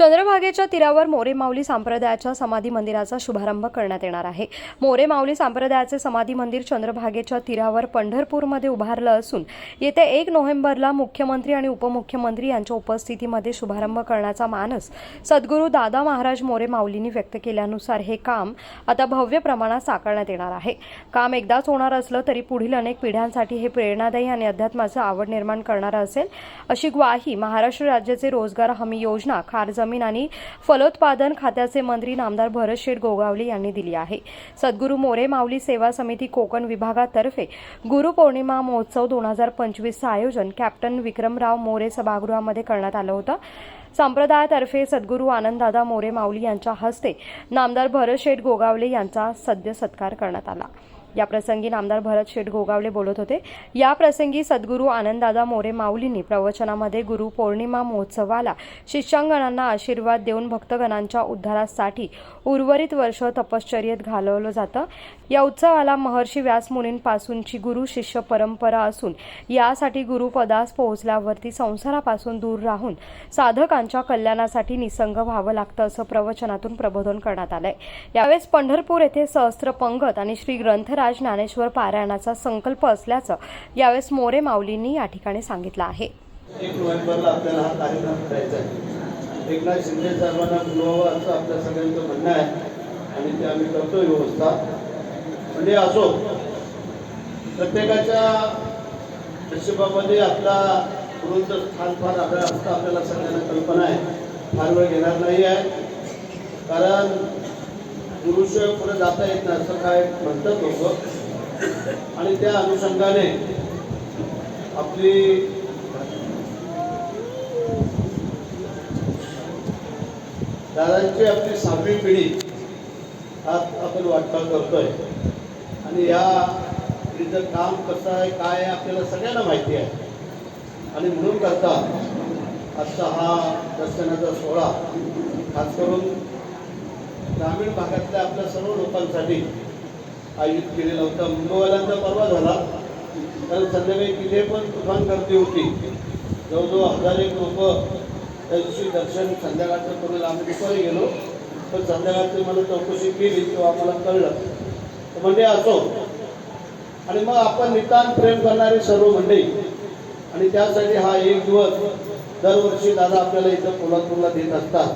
चंद्रभागेच्या तीरावर मोरे माऊली संप्रदायाच्या समाधी मंदिराचा शुभारंभ करण्यात येणार आहे. मोरे माऊली संप्रदायाचे समाधी मंदिर चंद्रभागेच्या तीरावर पंढरपूरमध्ये उभारलं असून येत्या एक नोव्हेंबरला मुख्यमंत्री आणि उपमुख्यमंत्री यांच्या उपस्थितीमध्ये शुभारंभ करण्याचा मानस सद्गुरू दादा महाराज मोरे माऊलींनी व्यक्त केल्यानुसार हे काम आता भव्य प्रमाणात साकारण्यात येणार आहे. काम एकदाच होणार असलं तरी पुढील अनेक पिढ्यांसाठी हे प्रेरणादायी आणि अध्यात्माचं आवड निर्माण करणारं असेल अशी ग्वाही महाराष्ट्र राज्याचे रोजगार हमी योजना खार जमीन आणि फलोत्पादन खात्याचे मंत्री नामदार भरत शेठ गोगावले यांनी दिली आहे. सद्गुरू मोरे माऊली सेवा समिती कोकण विभागातर्फे गुरुपौर्णिमा महोत्सव दोन हजार पंचवीसचं आयोजन कॅप्टन विक्रमराव मोरे सभागृहामध्ये करण्यात आलं होतं. संप्रदायातर्फे सद्गुरू आनंददादा मोरे माऊली यांच्या हस्ते नामदार भरत शेठ गोगावले यांचा सद्य सत्कार करण्यात आला. या प्रसंगी नामदार भरत शेठ गोगावले बोलत होते. या प्रसंगी सद्गुरू आनंददादा मोरे माऊलींनी प्रवचनामध्ये गुरु पौर्णिमा महोत्सवाला शिष्यांगणांना आशीर्वाद देऊन भक्तगणांच्या उद्धारासाठी उर्वरित वर्ष तपश्चर्येत घालवलं जातं. या उत्सवाला महर्षी व्यास मुनींपासूनची गुरु शिष्य परंपरा असून यासाठी गुरुपदास पोहोचल्यावरती संसारापासून दूर राहून साधकांच्या कल्याणासाठी निसंग व्हावं लागतं असं प्रवचनातून प्रबोधन करण्यात आलंय. यावेळेस पंढरपूर येथे सहस्त्र पंगत आणि श्री ग्रंथ राज ज्ञानेश्वर पारायणाचा संकल्प असल्याचं यावेळेस मोरे माऊलींनी या ठिकाणी सांगितलं आहे. एक नोव्हेंबरला आपल्याला हा कार्यक्रम करायचा आहे. एकनाथ शिंदे साहेबांना बोलवावं असं आपल्या सगळ्यांचं म्हणणं आहे आणि ते आम्ही करतो व्यवस्था. म्हणजे असो प्रत्येकाच्या नशिबामध्ये आपला गुरुचं स्थान फार आढळ असतं आपल्याला सगळ्यांना कल्पना आहे. फार वेळ घेणार नाही आहे. कारण पुरुष पुढे जाता येत नाही असं काय म्हणतात लोक. आणि त्या अनुषंगाने आपली दादांची आपली सहावी पिढी आज आपण वाटचाल करतोय. आणि या पिढीचं काम कसं आहे काय आहे आपल्याला सगळ्यांना माहिती आहे. आणि म्हणून करता आजचा हा दर्शनाचा सोहळा खास करून ग्रामीण भागातल्या आपल्या सर्व लोकांसाठी आयोजित केलेला होता. मुंबईवाल्यांचा परवा झाला. कारण संध्याकाळी तिथे पण तुफान गर्दी होती. जवळजवळ हजार एक लोक त्या दिवशी दर्शन संध्याकाळचं करून आम्ही दुपारी गेलो. पण संध्याकाळची मला चौकशी केली किंवा आम्हाला कळलं. तर म्हणजे असो. आणि मग आपण नितांत प्रेम करणारे सर्व मंडळी. आणि त्यासाठी हा एक दिवस दरवर्षी दादा आपल्याला इथं कोल्हापूरला देत असतात.